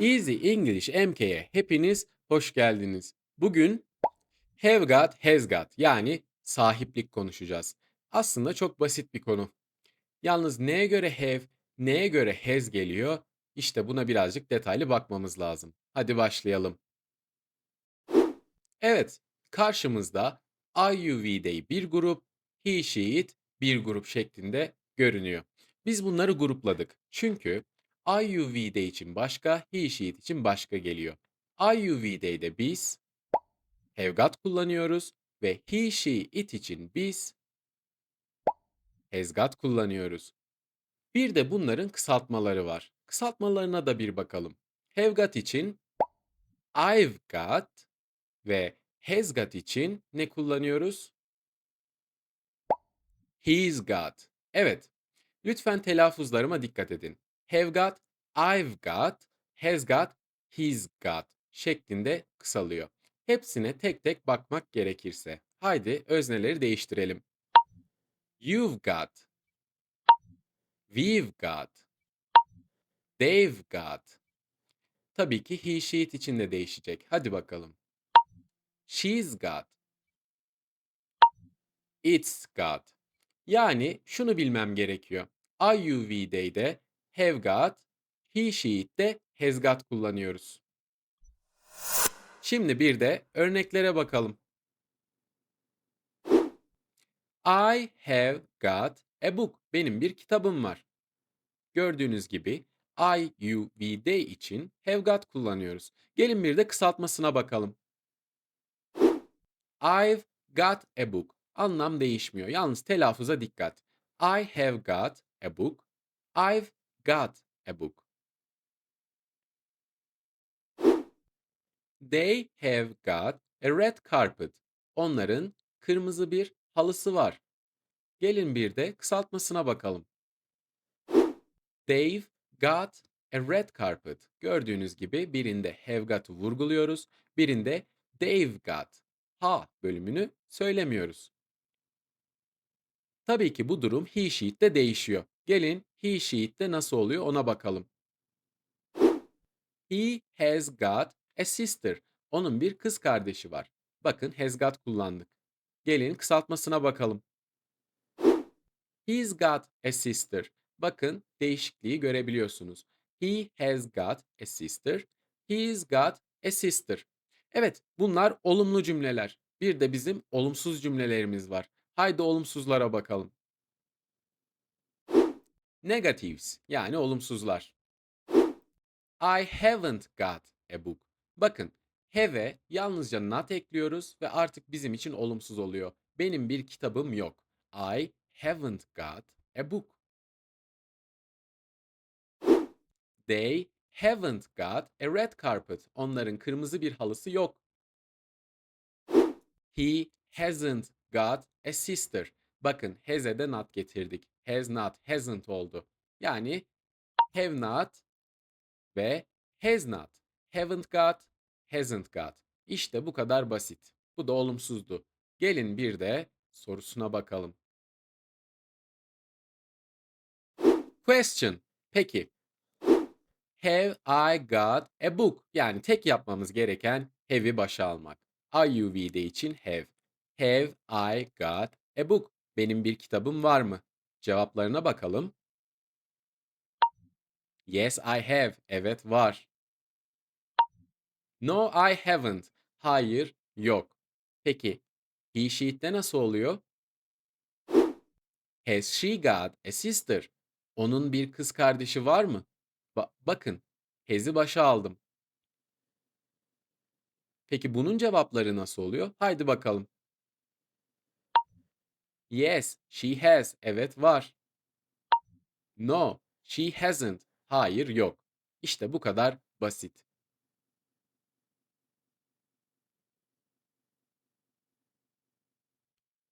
Easy English MK'ye hepiniz hoş geldiniz. Bugün have got, has got yani sahiplik konuşacağız. Aslında çok basit bir konu. Yalnız neye göre have, neye göre has geliyor? İşte buna birazcık detaylı bakmamız lazım. Hadi başlayalım. Evet, karşımızda I, you, we, they bir grup, he, she, it bir grup şeklinde görünüyor. Biz bunları grupladık. Çünkü I, you, we, they için başka, he, she, it için başka geliyor. I, you, we, they'de biz have kullanıyoruz ve he, she, it için biz has got kullanıyoruz. Bir de bunların kısaltmaları var. Kısaltmalarına da bir bakalım. Have got için I've got ve has got için ne kullanıyoruz? He's got. Evet. Lütfen telaffuzlarıma dikkat edin. Have got, I've got, has got, he's got şeklinde kısalıyor. Hepsine tek tek bakmak gerekirse. Haydi özneleri değiştirelim. You've got. We've got. They've got. Tabii ki he, she, it için de değişecek. Hadi bakalım. She's got. It's got. Yani şunu bilmem gerekiyor. I, you, we, they'de have got, he, she, it'te has got kullanıyoruz. Şimdi bir de örneklere bakalım. I have got a book. Benim bir kitabım var. Gördüğünüz gibi I, you, we, they için have got kullanıyoruz. Gelin bir de kısaltmasına bakalım. I've got a book. Anlam değişmiyor. Yalnız telaffuza dikkat. I have got a book. I've got a book. They have got a red carpet. Onların kırmızı bir halısı var. Gelin bir de kısaltmasına bakalım. They've got a red carpet. Gördüğünüz gibi birinde have got'u vurguluyoruz, birinde they've got ha bölümünü söylemiyoruz. Tabii ki bu durum he sheet'te değişiyor. Gelin he sheet'te nasıl oluyor ona bakalım. He has got a sister. Onun bir kız kardeşi var. Bakın has got kullandık. Gelin kısaltmasına bakalım. He's got a sister. Bakın değişikliği görebiliyorsunuz. He has got a sister. He's got a sister. Evet, bunlar olumlu cümleler. Bir de bizim olumsuz cümlelerimiz var. Haydi olumsuzlara bakalım. Negatives yani olumsuzlar. I haven't got a book. Bakın have'e yalnızca not ekliyoruz ve artık bizim için olumsuz oluyor. Benim bir kitabım yok. I haven't got a book. They haven't got a red carpet. Onların kırmızı bir halısı yok. He hasn't got a sister. Bakın has'e de not getirdik. Has not, hasn't oldu. Yani have not ve has not. Haven't got, hasn't got. İşte bu kadar basit. Bu da olumsuzdu. Gelin bir de sorusuna bakalım. Question. Peki. Have I got a book? Yani tek yapmamız gereken have'i başa almak. I, you, we de için have. Have I got a book? Benim bir kitabım var mı? Cevaplarına bakalım. Yes, I have. Evet, var. No, I haven't. Hayır, yok. Peki, he she'de nasıl oluyor? Has she got a sister? Onun bir kız kardeşi var mı? Ba- bakın, has'i başa aldım. Peki bunun cevapları nasıl oluyor? Haydi bakalım. Yes, she has. Evet var. No, she hasn't. Hayır yok. İşte bu kadar basit.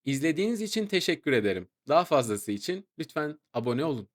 İzlediğiniz için teşekkür ederim. Daha fazlası için lütfen abone olun.